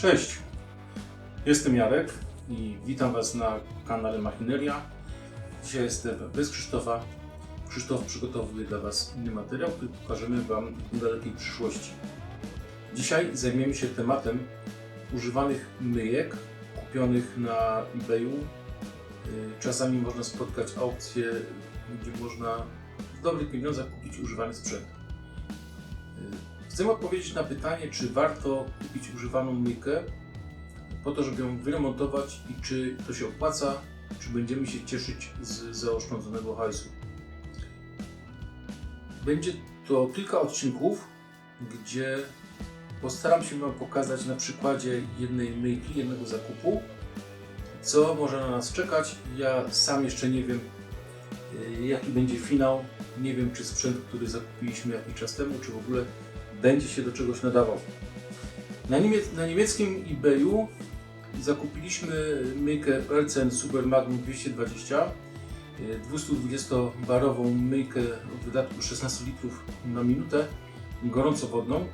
Cześć, jestem Jarek i witam Was na kanale Machineria. Dzisiaj jestem bez Krzysztofa. Krzysztof przygotowuje dla Was inny materiał, który pokażemy Wam w niedalekiej przyszłości. Dzisiaj zajmiemy się tematem używanych myjek kupionych na eBayu. Y, Czasami można spotkać aukcje, gdzie można w dobrych pieniądzach kupić używany sprzęt. Chcę odpowiedzieć na pytanie, czy warto kupić używaną myjkę po to, żeby ją wyremontować i czy to się opłaca, czy będziemy się cieszyć z zaoszczędzonego hajsu. Będzie to kilka odcinków, gdzie postaram się Wam pokazać na przykładzie jednej myjki, jednego zakupu, co może na nas czekać. Ja sam jeszcze nie wiem, y, jaki będzie finał. Nie wiem, czy sprzęt, który zakupiliśmy jakiś czas temu, czy w ogóle będzie się do czegoś nadawał. Na, niemiec- na niemieckim eBayu zakupiliśmy myjkę Elcen Super Magnum 220, y, 220-barową myjkę o wydatku 16 litrów na minutę, gorącowodną.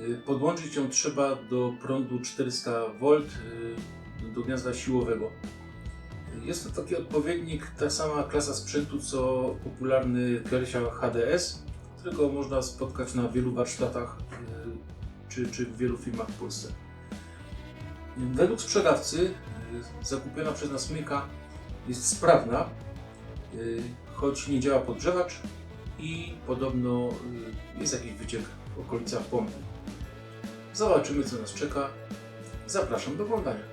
Y, Podłączyć ją trzeba do prądu 400 V y, do gniazda siłowego. Jest to taki odpowiednik, ta sama klasa sprzętu co popularny Kersia HDS, którego można spotkać na wielu warsztatach y, czy, czy w wielu firmach w Polsce. Według sprzedawcy y, zakupiona przez nas myjka jest sprawna, y, choć nie działa podgrzewacz i podobno jest jakiś wyciek w okolicach pompy. Zobaczymy co nas czeka. Zapraszam do oglądania.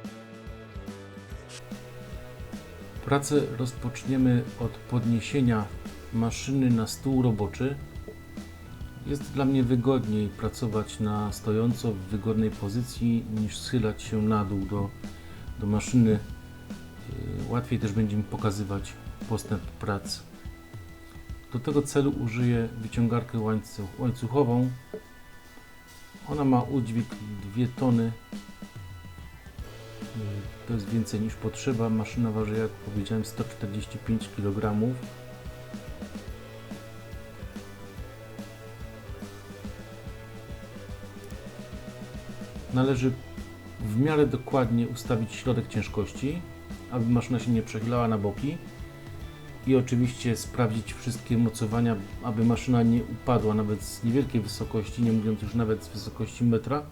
Pracę rozpoczniemy od podniesienia maszyny na stół roboczy. Jest dla mnie wygodniej pracować na stojąco w wygodnej pozycji niż schylać się na dół do, do maszyny. Yy, Łatwiej też będzie mi pokazywać postęp pracy. Do tego celu użyję wyciągarkę łańcuch, łańcuchową. Ona ma udźwig 2 tony to jest więcej niż potrzeba. Maszyna waży, jak powiedziałem, 145 kg. Należy w miarę dokładnie ustawić środek ciężkości, aby maszyna się nie przechylała na boki. I oczywiście sprawdzić wszystkie mocowania, aby maszyna nie upadła nawet z niewielkiej wysokości, nie mówiąc już nawet z wysokości metra,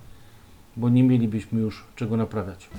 bo nie mielibyśmy już czego naprawiać.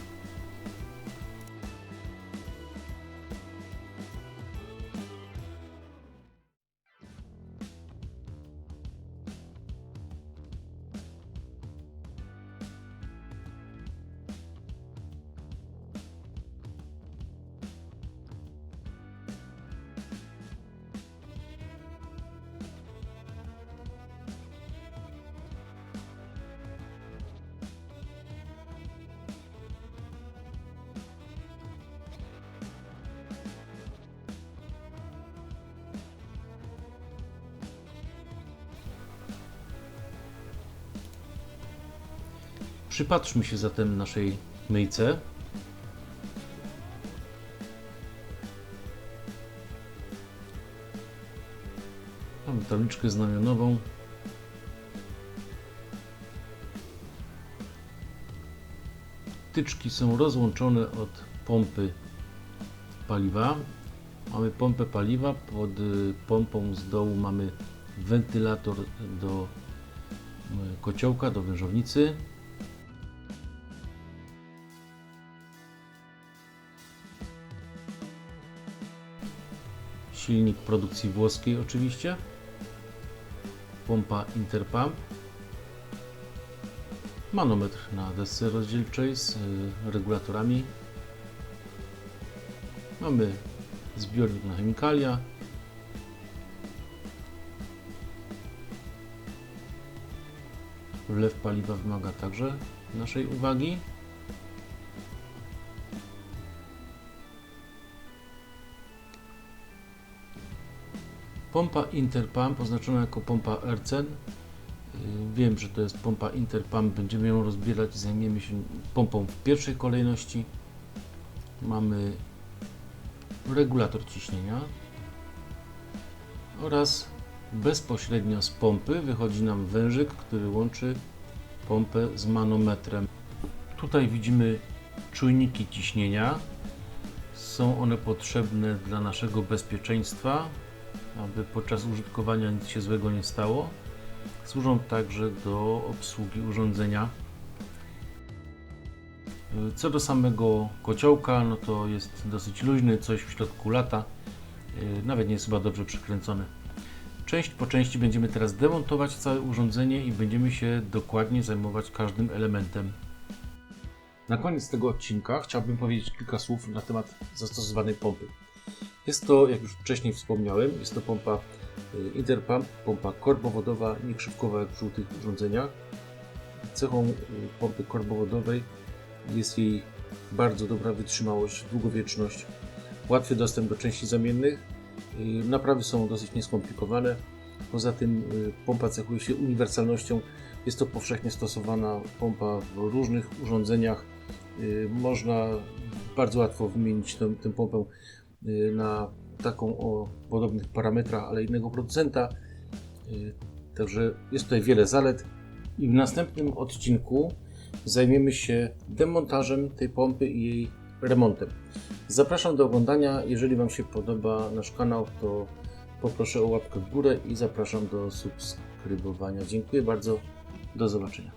Przypatrzmy się zatem naszej myjce. Mamy tabliczkę znamionową. Tyczki są rozłączone od pompy paliwa. Mamy pompę paliwa, pod y, pompą z dołu mamy wentylator do y, kociołka, do wężownicy. Silnik produkcji włoskiej oczywiście, pompa Interpump, manometr na desce rozdzielczej z y, regulatorami, mamy zbiornik na chemikalia, wlew paliwa wymaga także naszej uwagi. Pompa Interpump oznaczona jako pompa Ercen. Y, Wiem, że to jest pompa Interpump. Będziemy ją rozbierać i zajmiemy się pompą w pierwszej kolejności. Mamy regulator ciśnienia oraz bezpośrednio z pompy wychodzi nam wężyk, który łączy pompę z manometrem. Tutaj widzimy czujniki ciśnienia. Są one potrzebne dla naszego bezpieczeństwa, aby podczas użytkowania nic się złego nie stało. Służą także do obsługi urządzenia. Co do samego kociołka, no to jest dosyć luźny, coś w środku lata. Yy, Nawet nie jest chyba dobrze przykręcony. Część po części będziemy teraz demontować całe urządzenie i będziemy się dokładnie zajmować każdym elementem. Na koniec tego odcinka chciałbym powiedzieć kilka słów na temat zastosowanej pompy. Jest to, jak już wcześniej wspomniałem, jest to pompa y, Interpump, pompa korbowodowa, niekrzywkowa jak w żółtych urządzeniach. Cechą y, pompy korbowodowej jest jej bardzo dobra wytrzymałość, długowieczność, łatwy dostęp do części zamiennych. Y, Naprawy są dosyć nieskomplikowane. Poza tym pompa cechuje się uniwersalnością. Jest to powszechnie stosowana pompa w różnych urządzeniach. Można bardzo łatwo wymienić tę, tę pompę na taką o podobnych parametrach, ale innego producenta. Y, Także jest tutaj wiele zalet. I w następnym odcinku zajmiemy się demontażem tej pompy i jej remontem. Zapraszam do oglądania. Jeżeli Wam się podoba nasz kanał, to poproszę o łapkę w górę i zapraszam do subskrybowania. Dziękuję bardzo. Do zobaczenia.